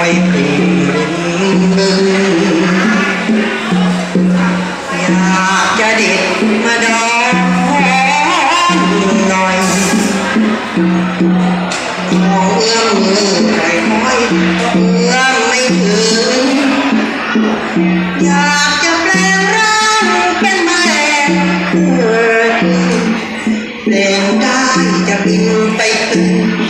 อมเอ่ยหอมดอกกระถินโรยรารินคล้ายปีนของฟ้าเห็นตับเต่าขึ้นอยู่ริมทางยานมองเห็นหวงสรังน้อยปริมบึงอยากจะด็ดมาดองหน่อยมองเอื้อมมือใครคอยเอื้อมไม่ถึงอยากจะแปลงร่างเป็นแมลงแปลงได้จะบินไปตึงเอาจับ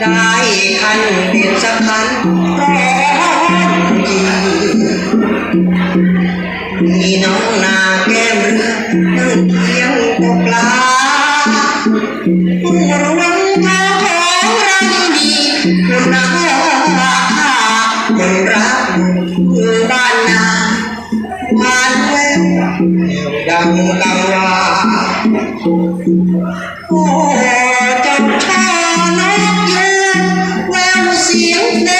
ได้คันเป็นสักคันร้อนดีมีน้องนาแก้มเรือนั่งเคียงตกปลาผู้รวงเท้าของเราดีคนรักคนรักอยู่บ้านนาบ้านแววดังกังวาโอ้เจ้าชาน้ Deus mesmo